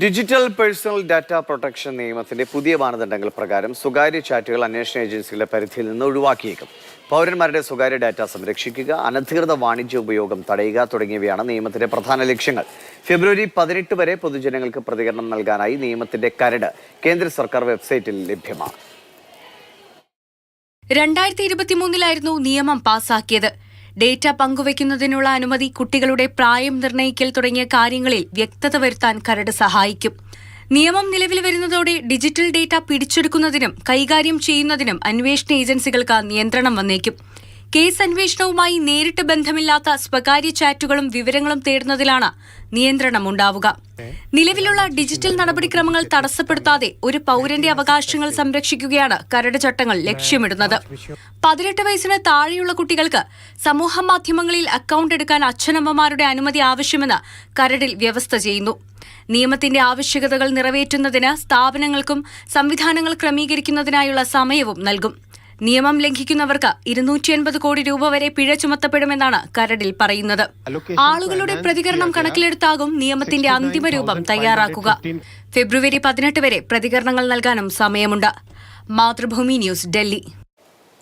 Digital personal data protection നിയമത്തിന്റെ പുതിയ മാനദണ്ഡങ്ങൾ പ്രകാരം സ്വകാര്യ ചാറ്റുകൾ അന്വേഷണ ഏജൻസികളുടെ പരിധിയിൽ നിന്ന് ഒഴിവാക്കിയേക്കും. പൗരന്മാരുടെ സ്വകാര്യ ഡാറ്റ സംരക്ഷിക്കുക അനധികൃത വാണിജ്യ ഉപയോഗം തടയുക തുടങ്ങിയവയാണ് നിയമത്തിന്റെ പ്രധാന ലക്ഷ്യങ്ങൾ. ഫെബ്രുവരി പതിനെട്ട് വരെ പൊതുജനങ്ങൾക്ക് പ്രതികരണം നൽകാനായി നിയമത്തിന്റെ കരട് കേന്ദ്ര സർക്കാർ വെബ്സൈറ്റിൽ ലഭ്യമാണ്. രണ്ടായിരത്തി ഇരുപത്തിമൂന്നിലായിരുന്നു നിയമം പാസാക്കിയത്. ഡേറ്റ പങ്കുവയ്ക്കുന്നതിനുള്ള അനുമതി കുട്ടികളുടെ പ്രായം നിർണയിക്കൽ തുടങ്ങിയ കാര്യങ്ങളിൽ വ്യക്തത വരുത്താൻ കരട് സഹായിക്കും. നിയമം നിലവിൽ വരുന്നതോടെ ഡിജിറ്റൽ ഡേറ്റ പിടിച്ചെടുക്കുന്നതിനും കൈകാര്യം ചെയ്യുന്നതിനും അന്വേഷണ ഏജൻസികൾക്ക് നിയന്ത്രണം വന്നേക്കും. കേസ് അന്വേഷണവുമായി നേരിട്ട് ബന്ധമില്ലാത്ത സ്വകാര്യ ചാറ്റുകളും വിവരങ്ങളും തേടുന്നതിലാണ് നിയന്ത്രണം ഉണ്ടാവുക. നിലവിലുള്ള ഡിജിറ്റൽ നടപടിക്രമങ്ങൾ തടസ്സപ്പെടുത്താതെ ഒരു പൌരന്റെ അവകാശങ്ങൾ സംരക്ഷിക്കുകയാണ് കരട് ചട്ടങ്ങൾ ലക്ഷ്യമിടുന്നത്. പതിനെട്ട് വയസ്സിന് താഴെയുള്ള കുട്ടികൾക്ക് സമൂഹ മാധ്യമങ്ങളിൽ അക്കൌണ്ട് എടുക്കാൻ അച്ഛനമ്മമാരുടെ അനുമതി ആവശ്യമെന്ന് കരടിൽ വ്യവസ്ഥ ചെയ്യുന്നു. നിയമത്തിന്റെ ആവശ്യകതകൾ നിറവേറ്റുന്നതിന് സ്ഥാപനങ്ങൾക്കും സംവിധാനങ്ങൾ ക്രമീകരിക്കുന്നതിനായുള്ള സമയവും നൽകും. നിയമം ലംഘിക്കുന്നവർക്ക് ഇരുന്നൂറ്റി എൺപത് കോടി രൂപ വരെ പിഴ ചുമത്തപ്പെടുമെന്നാണ് കരടിൽ പറയുന്നത്. ആളുകളുടെ പ്രതികരണം കണക്കിലെടുത്താകും നിയമത്തിന്റെ അന്തിമ രൂപം തയ്യാറാക്കുക. ഫെബ്രുവരി പതിനെട്ട് വരെ പ്രതികരണങ്ങൾ നൽകാനും സമയമുണ്ട്. മാതൃഭൂമി ന്യൂസ് ഡൽഹി.